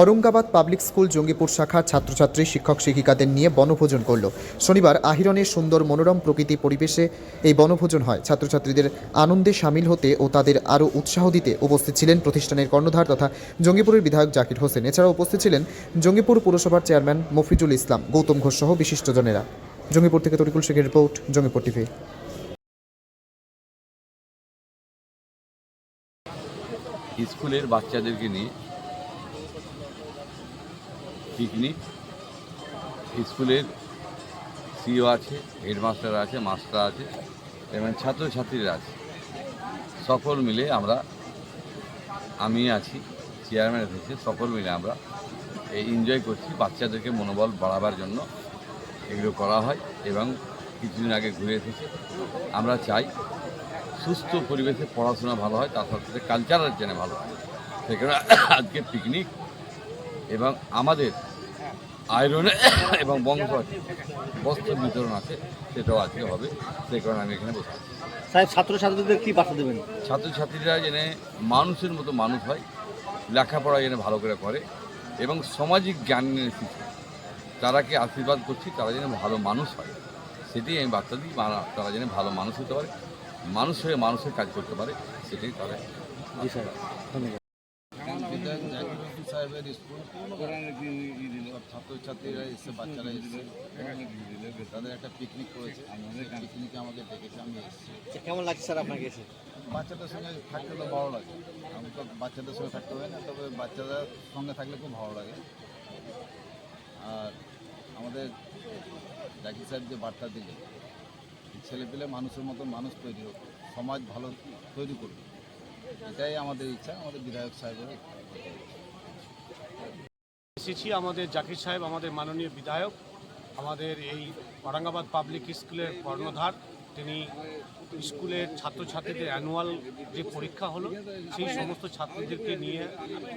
Aurangabad public school, Jangipur শাখার ছাত্রছাত্রী, শিক্ষক শিক্ষিকাদের নিয়ে বনভোজন করল। শনিবার আহিরনের সুন্দর মনোরম প্রকৃতি পরিবেশে এই বনভোজন হয়। ছাত্রছাত্রীদের আনন্দে সামিল হতে ও তাদের আরও উৎসাহ দিতে উপস্থিত ছিলেন প্রতিষ্ঠানের কর্ণধার তথা জঙ্গিপুরের বিধায়ক জাকির হোসেন। এছাড়াও উপস্থিত ছিলেন জঙ্গিপুর পুরসভার চেয়ারম্যান মফিজুল ইসলাম, গৌতম ঘোষ সহ বিশিষ্টজনেরা। জঙ্গিপুর থেকে তরিকুল শেখের রিপোর্ট, জঙ্গিপুর টিভি। স্কুলের বাচ্চাদেরকে নিয়ে পিকনিক স্কুলের সিও আছে হেডমাস্টার আছে মাস্টার আছে, এবং ছাত্রছাত্রীরা আছে। সকল মিলে আমরা, আমি আছি চেয়ারম্যান এসেছে সকল মিলে আমরা এই এনজয় করছি। বাচ্চাদেরকে মনোবল বাড়াবার জন্য এগুলো করা হয় এবং কিছুদিন আগে ঘুরে এসেছি। আমরা চাই সুস্থ পরিবেশে পড়াশোনা ভালো হয় তার সাথে সাথে কালচারাল জেনে ভালো হয়। সেখানে আজকে পিকনিক এবং আমাদের আয়রনে এবং বংশ আছে বস্ত্র বিতরণ আছে সেটাও আজকে হবে। সেই কারণে আমি এখানে বসে আছি। সাহেব ছাত্রছাত্রীদের কি বার্তা দেবেন? ছাত্রছাত্রীরা জেনে মানুষের মতো মানুষ হয় লেখাপড়া জেনে ভালো করে করে এবং সামাজিক জ্ঞান নিয়ে শিখে। তারাকে আশীর্বাদ করছি তারা যেন ভালো মানুষ হয়। সেটাই আমি বার্তা দিই তারা যেন ভালো মানুষ হতে পারে মানুষ হয়ে মানুষের কাজ করতে পারে সেটাই তারা জি স্যার ধন্যবাদ। সাহেবের স্কুল ছাত্রছাত্রীরা এসে বাচ্চারা এসেছে তাদের একটা পিকনিক করেছে পিকনিকে আমাকে ডেকেছে আমি এসেছি কেমন লাগছে স্যার আপনাকে এসে? বাচ্চাদের সঙ্গে থাকতে তো ভালো লাগে। আমি তো বাচ্চাদের সঙ্গে থাকতে হয় না তবে বাচ্চাদের সঙ্গে থাকলে খুব ভালো লাগে। আর আমাদের জাকির সাহেব যে বার্তা দিলেন ছেলে পেলে মানুষের মতো মানুষ তৈরি হোক, সমাজ ভালো তৈরি করবে এটাই আমাদের ইচ্ছা, আমাদের বিধায়ক সাহেবের এসেছি আমাদের জাকির সাহেব, আমাদের মাননীয় বিধায়ক, আমাদের এই ঔরঙ্গাবাদ পাবলিক স্কুলের কর্ণধার। তিনি স্কুলের ছাত্রছাত্রীদের অ্যানুয়াল যে পরীক্ষা হলো, সেই সমস্ত ছাত্রদেরকে নিয়ে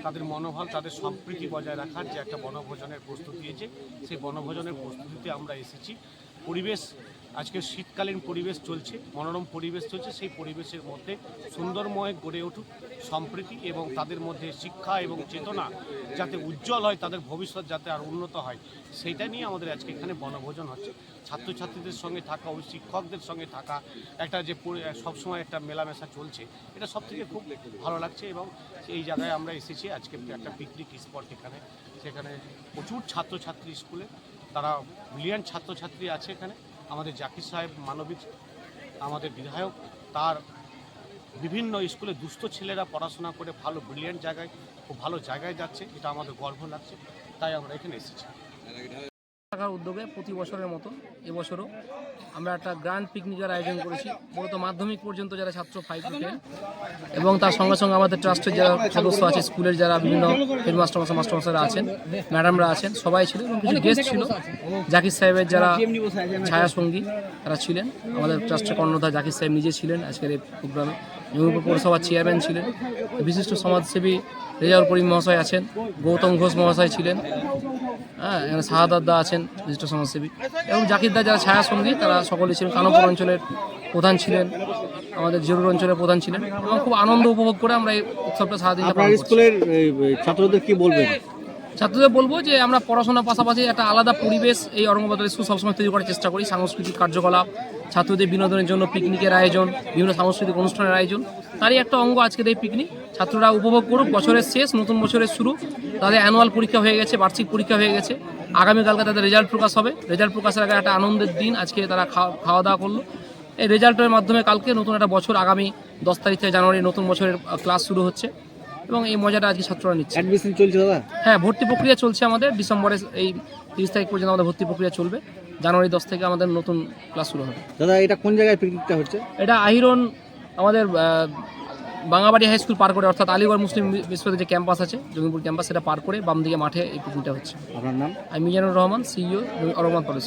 তাদের মনোভাব, তাদের সম্প্রীতি বজায় রাখার যে একটা বনভোজনের প্রস্তুতি দিয়েছে সেই বনভোজনের প্রস্তুতিতে আমরা এসেছি। পরিবেশ আজকে শীতকালীন পরিবেশ চলছে, মনোরম পরিবেশ চলছে, সেই পরিবেশের মধ্যে সুন্দরময় গড়ে উঠুক সম্প্রীতি এবং তাদের মধ্যে শিক্ষা এবং চেতনা যাতে উজ্জ্বল হয়, তাদের ভবিষ্যৎ যাতে আর উন্নত হয়, সেইটা নিয়ে আমাদের আজকে এখানে বনভোজন হচ্ছে। ছাত্রছাত্রীদের সঙ্গে থাকা, ওই শিক্ষকদের সঙ্গে থাকা, একটা যে সবসময় একটা মেলামেশা চলছে, এটা সব থেকে খুব ভালো লাগছে এবং এই জায়গায় আমরা এসেছি আজকে একটা পিকনিক স্পট এখানে। সেখানে প্রচুর ছাত্রছাত্রী স্কুলে, তারা ব্রিলিয়ান্ট ছাত্রছাত্রী আছে এখানে। আমাদের জাকির সাহেব মানবিক, আমাদের বিধায়ক, তার বিভিন্ন স্কুলে দুস্থ ছেলেরা পড়াশোনা করে ভালো ব্রিলিয়ান্ট জায়গায়, খুব ভালো জায়গায় যাচ্ছে। এটা আমাদের গর্ব লাগছে। তাই আমরা এখানে এসেছি। টাকার উদ্যোগে প্রতি বছরের মতো এবছরও আমরা একটা গ্র্যান্ড পিকনিকের আয়োজন করেছি। মূলত মাধ্যমিক পর্যন্ত যারা ছাত্র ফাইভ টেন এবং তার সঙ্গে সঙ্গে আমাদের ট্রাস্টের যারা সদস্য আছে, স্কুলের যারা বিভিন্ন হেডমাস্টার মাস্টার মাস্টারমশাইরা আছেন ম্যাডামরা আছেন, সবাই ছিল এবং কিছু গেস্ট ছিল। জাকির সাহেবের যারা ছায়া সঙ্গী তারা ছিলেন। আমাদের ট্রাস্টের কর্ণধার জাকির সাহেব নিজে ছিলেন আজকের এই প্রোগ্রামে জমিপুর পৌরসভার চেয়ারম্যান ছিলেন। বিশিষ্ট সমাজসেবী রেজাউল করিম মহাশয় আছেন, গৌতম ঘোষ মহাশয় ছিলেন। হ্যাঁ এখানে শাহাদাত দা আছেন বিশিষ্ট সমাজসেবী। এবং জাকির দা যারা ছায়া সঙ্গী তারা সকলে ছিলেন কানপুর অঞ্চলের প্রধান ছিলেন আমাদের জরুর অঞ্চলের প্রধান ছিলেন। এবং খুব আনন্দ উপভোগ করে আমরা এই উৎসবটা সারাদিন আপনার স্কুলের ছাত্রদের কি বলবেন? ছাত্রদের বলব যে আমরা পড়াশোনার পাশাপাশি একটা আলাদা পরিবেশ এই অরঙ্গবাদ স্কুল সবসময় তৈরি করার চেষ্টা করি সাংস্কৃতিক কার্যকলাপ ছাত্রদের বিনোদনের জন্য পিকনিকের আয়োজন বিভিন্ন সাংস্কৃতিক অনুষ্ঠানের আয়োজন। তারই একটা অঙ্গ আজকের এই পিকনিক। ছাত্ররা উপভোগ করুক বছরের শেষ নতুন বছরের শুরু। তাদের অ্যানুয়াল পরীক্ষা হয়ে গেছে বার্ষিক পরীক্ষা হয়ে গেছে। আগামীকালকে তাদের রেজাল্ট প্রকাশ হবে। রেজাল্ট প্রকাশের আগে একটা আনন্দের দিন আজকে তারা খাওয়া খাওয়া দাওয়া করল। এই রেজাল্টের মাধ্যমে কালকে নতুন একটা বছর আগামী দশ তারিখ থেকে জানুয়ারি নতুন বছরের ক্লাস শুরু হচ্ছে। এবং এই মজাটা আজকে ছাত্ররা নিচ্ছে। অ্যাডমিশন চলছে দাদা? হ্যাঁ ভর্তি প্রক্রিয়া চলছে আমাদের। ডিসেম্বরে এই তিরিশ তারিখ পর্যন্ত আমাদের ভর্তি প্রক্রিয়া চলবে। জানুয়ারি দশ থেকে আমাদের নতুন ক্লাস শুরু হবে। দাদা এটা কোন জায়গায় পিকনিকটা হচ্ছে? এটা আহিরন আমাদের বাঙাবাড়ি হাই স্কুল পার করে অর্থাৎ আলিগড় মুসলিম বিশ্ববিদ্যালয়ের যে ক্যাম্পাস আছে জমিপুর ক্যাম্পাস সেটা পার করে বাম দিকে মাঠে এই পিকনিকটা হচ্ছে। আপনার নাম? আমি মিজানুর রহমান সিইও অরমান কলেজ।